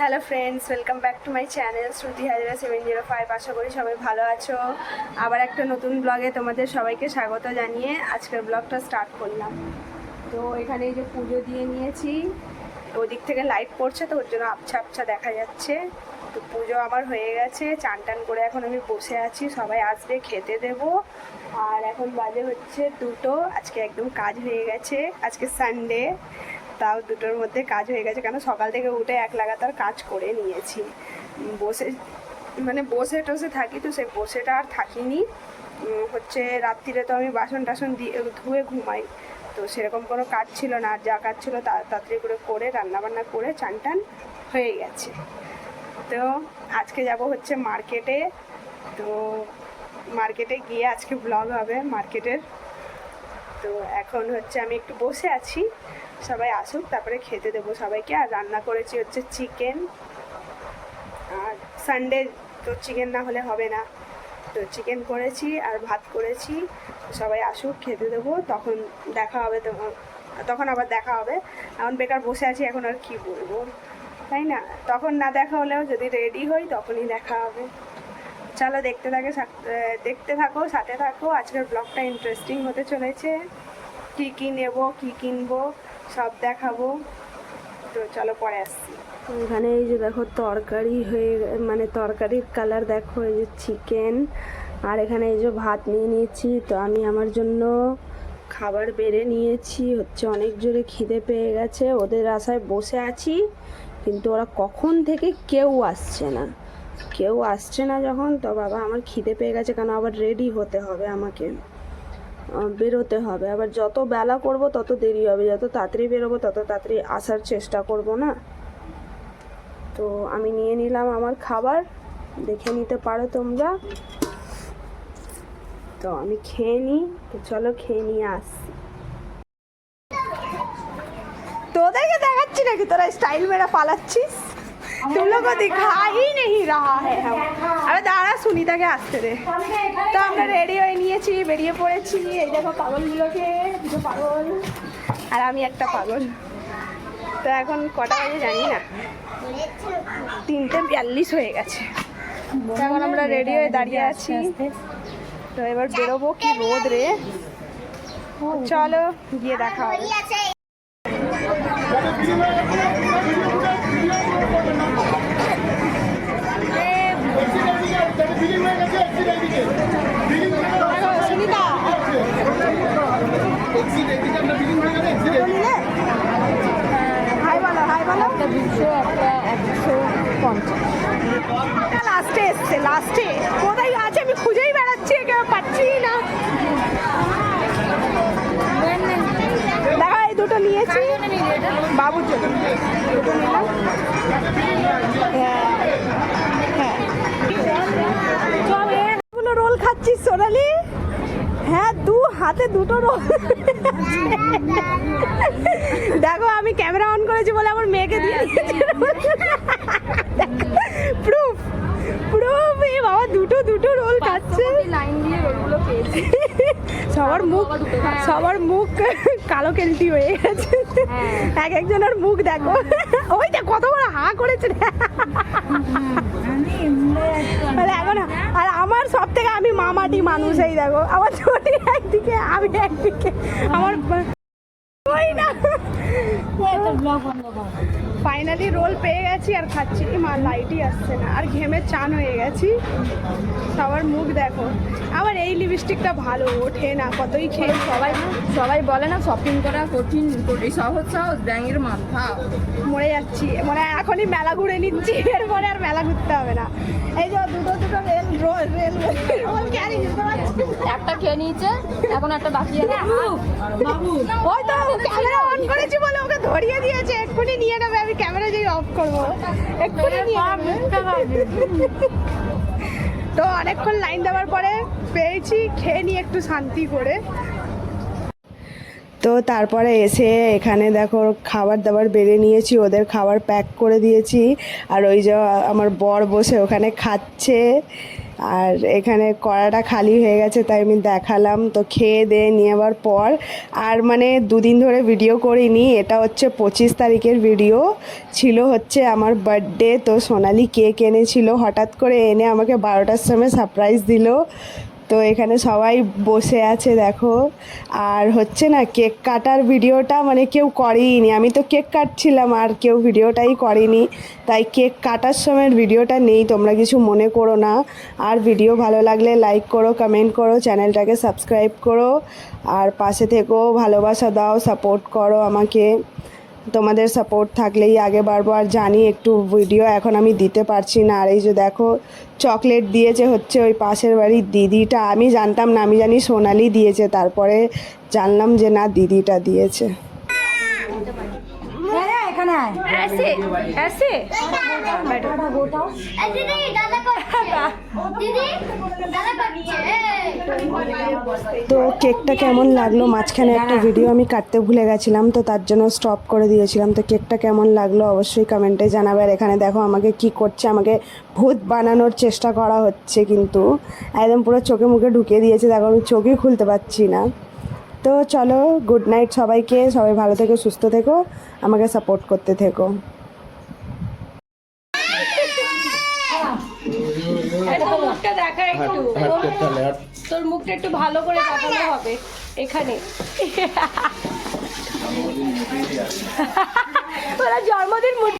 Hello friends welcome back to my channel Shruti Hazra seven zero five আশা করি সবাই ভালো আছো। আবার একটা নতুন ব্লগে তোমাদের সবাইকে স্বাগত জানিয়ে আজকের ব্লগটা স্টার্ট করলাম। তো এখানে এই যে পুজো দিয়ে নিয়েছি ওদিক থেকে লাইট পড়ছে, তো ওর জন্য আবছা আবছা দেখা যাচ্ছে। তো পুজো আমার হয়ে গেছে, চান টান করে এখন আমি বসে আছি, সবাই আসবে, খেতে দেব। আর এখন বাজে হচ্ছে দুটো, আজকে একদম কাজ হয়ে গেছে, আজকে সানডে তাও দুটোর মধ্যে কাজ হয়ে গেছে, কেন সকাল থেকে উঠে এক লাগাতার কাজ করে নিয়েছি। বসে মানে বসে টসে থাকি তো সেই বসেটা আর থাকিনি। হচ্ছে রাত্রিরে তো আমি বাসন টাসন দিয়ে ধুয়ে ঘুমাই। তো সেরকম কোনো কাজ ছিল না, আর যা কাজ ছিল তাড়াতাড়ি করে করে, রান্নাবান্না করে চান টান হয়ে গেছে। তো আজকে যাব হচ্ছে মার্কেটে। তো মার্কেটে গিয়ে আজকে ব্লগ হবে মার্কেটের। তো এখন হচ্ছে আমি একটু বসে আছি। সবাই আসুক, তারপরে খেতে দেবো সবাইকে। আর রান্না করেছি হচ্ছে চিকেন আর সানডে তো চিকেন না হলে হবে না। তো চিকেন করেছি আর ভাত করেছি। সবাই আসুক, খেতে দেবো। তখন দেখা হবে তো, তখন আবার দেখা হবে। এখন বেকার বসে আছি, এখন আর কি বলব? তাই না? তখন না দেখা হলেও যদি রেডি হই, তখনই দেখা হবে। চলো দেখতে থাকে দেখতে থাকো, সাথে থাকো। আজকের ব্লগটা ইন্টারেস্টিং হতে চলেছে। কী কী নেব, কী কিনবো? সব দেখাবো। তো চলো পরে আসছি। এখানে এই যে দেখো তরকারি হয়ে মানে তরকারির কালার দেখো, এই যে চিকেন আর এখানে এই যে ভাত নিয়ে নিয়েছি। তো আমি আমার জন্য খাবার বেড়ে নিয়েছি। হচ্ছে অনেক জোরে খিদে পেয়ে গেছে। ওদের আশায় বসে আছি, কিন্তু ওরা কখন থেকে কেউ আসছে না। কেউ আসছে না যখন, তো বাবা আমার খিদে পেয়ে গেছে কেন? আবার রেডি হতে হবে আমাকে। বেরোতে হবে। আবার যত বেলা করব, তত দেরি হবে। যত তাড়াতাড়ি বেরোবো, তত তাড়াতাড়ি আসার চেষ্টা করব না? তো আমি নিয়ে নিলাম আমার খাবার। দেখে নিতে পারো তোমরা। তো আমি খেয়ে নিই। তো চলো খেয়ে নিয়ে আসছি তোদেরকে দেখাচ্ছি নাকি? তোরা স্টাইল মেরা পালাচ্ছিস? तुम लोग को दिखा ही नहीं रहा है हम আরে দাঁড়া সুনিতাকে আসতে দে তো আমরা রেডি হয়ে নিয়েছি বেরিয়ে পড়েছি এই দেখো পাগলগুলোকে দুটো পাগল আর আমি একটা পাগল তো এখন কটা বাজে জানি না তিনটে বিয়াল্লিশ হয়ে গেছে তো এখন আমরা রেডি হয়ে দাঁড়িয়ে আছি তো এবার বেরোবো কি রোদ রে চলো গিয়ে দেখা হবে দুশো একটা একশো পঞ্চাশ লাস্টে এসছে লাস্টে কোথায় আছে আমি খুঁজেই বেড়াচ্ছি একে পাচ্ছি না দেখা এই দুটো নিয়েছি বাবুর জন্য। দুটো নিলাম দুটো দেখো আমি ক্যামেরা অন করেছি বলে আমার মেয়েকে দিয়ে প্রুফ প্রুফ এ বাবা দুটো দুটো রোল খাচ্ছে। লাইন দিয়ে পেয়েছি সবার মুখ। সবার মুখ কালো কেলটি হয়ে গেছে। হ্যাঁ। এক একজনের মুখ দেখো। ওই যে কত বড় হা করেছে। এখন আর আমার সব থেকে আমি মামাটি মানুষ এই দেখো। আমার ছোটি একদিকে আমি একদিকে। আমার ওই না। ফাইনালি রোল পেয়ে গেছি আর খাচ্ছি কি মা লাইটই আসছে না। আর ঘেমে চান হয়ে গেছি। সবার মুখ দেখো। আমার এই লিপস্টিকটা ভালো ওঠে না কতই খেয়ে সবাই সবাই বলে না শপিং করা কঠিন কঠিন। সহজ সহজ ব্যাঙের মাথা। মরে যাচ্ছি। মানে এখনই মেলা ঘুরে নিচ্ছি এরপরে আর মেলা ঘুরতে হবে না। এই যে দুটো দুটো rail roll rail roll curry একটা খেয়ে নিয়েছে এখন একটা বাকি আছে। বাবু ওই তো ক্যামেরা অন করেছি বলে ওকে ধরিয়ে দিয়েছে এক্ষুনি নিয়ে নেবে আমি ক্যামেরা যেই অফ করব। এক্ষুনি নিয়ে নেবে। তো অনেকক্ষণ লাইন দেওয়ার পরে পেয়েছি খেয়ে নিই একটু শান্তি করে। তো তারপরে এসে এখানে দেখো খাবার দাবার বেড়ে নিয়েছি ওদের খাবার প্যাক করে দিয়েছি। আর ওই যে আমার বর বসে ওখানে খাচ্ছে। আর এখানে কড়াটা খালি হয়ে গেছে, তাই আমি দেখালাম। তো খেয়ে দিয়ে নিয়ে যাওয়ার পর, আর মানে দুদিন ধরে ভিডিও করিনি, এটা হচ্ছে পঁচিশ তারিখের ভিডিও ছিল হচ্ছে আমার বার্থডে তো সোনালি কেক এনেছিল। হঠাৎ করে এনে আমাকে বারোটার সময় সারপ্রাইজ দিল। তো এখানে সবাই বসে আছে, দেখো। আর হচ্ছে না, কেক কাটার ভিডিওটা মানে কেউ করেইনি। আমি তো কেক কাটছিলাম, আর কেউ ভিডিওটাই করেনি। তাই কেক কাটার সময়ের ভিডিওটা নেই, তোমরা কিছু মনে করো না। আর ভিডিও ভালো লাগলে লাইক করো, কমেন্ট করো, চ্যানেলটাকে সাবস্ক্রাইব করো। আর পাশে থেকেও ভালোবাসা দাও, সাপোর্ট করো আমাকে। তোমাদের সাপোর্ট থাকলেই আগে বাড়বো আর জানি, একটু ভিডিও এখন আমি দিতে পারছি না। আর এই যে দেখো চকলেট দিয়েছে হচ্ছে ওই পাশের বাড়ির দিদিটা। আমি জানতাম না, আমি জানি সোনালি দিয়েছে, তারপরে জানলাম যে না, দিদিটা দিয়েছে। এখানে আয় ऐसे ऐसे এ দিদি দাদা করছে দিদি দাদা করছে তো কেকটা কেমন লাগলো মাঝখানে একটা ভিডিও আমি কাটতে ভুলে গেছিলাম তো তার জন্য স্টপ করে দিয়েছিলাম তো কেকটা কেমন লাগলো অবশ্যই কমেন্টে জানাবে আর এখানে দেখো আমাকে কি করছে আমাকে ভূত বানানোর চেষ্টা করা হচ্ছে কিন্তু একদম পুরো চোখে মুখে ঢুকিয়ে দিয়েছে দেখো আমি চোখই খুলতে পারছি না তো চলো গুড নাইট সবাইকে। সবাই ভালো থেকো সুস্থ থেকো। আমাকে সাপোর্ট করতে থেকো। মুখটা দেখা একটু। তোর মুখটা একটু ভালো করে দেখানো হবে এখানে। ওরা জন্মদিন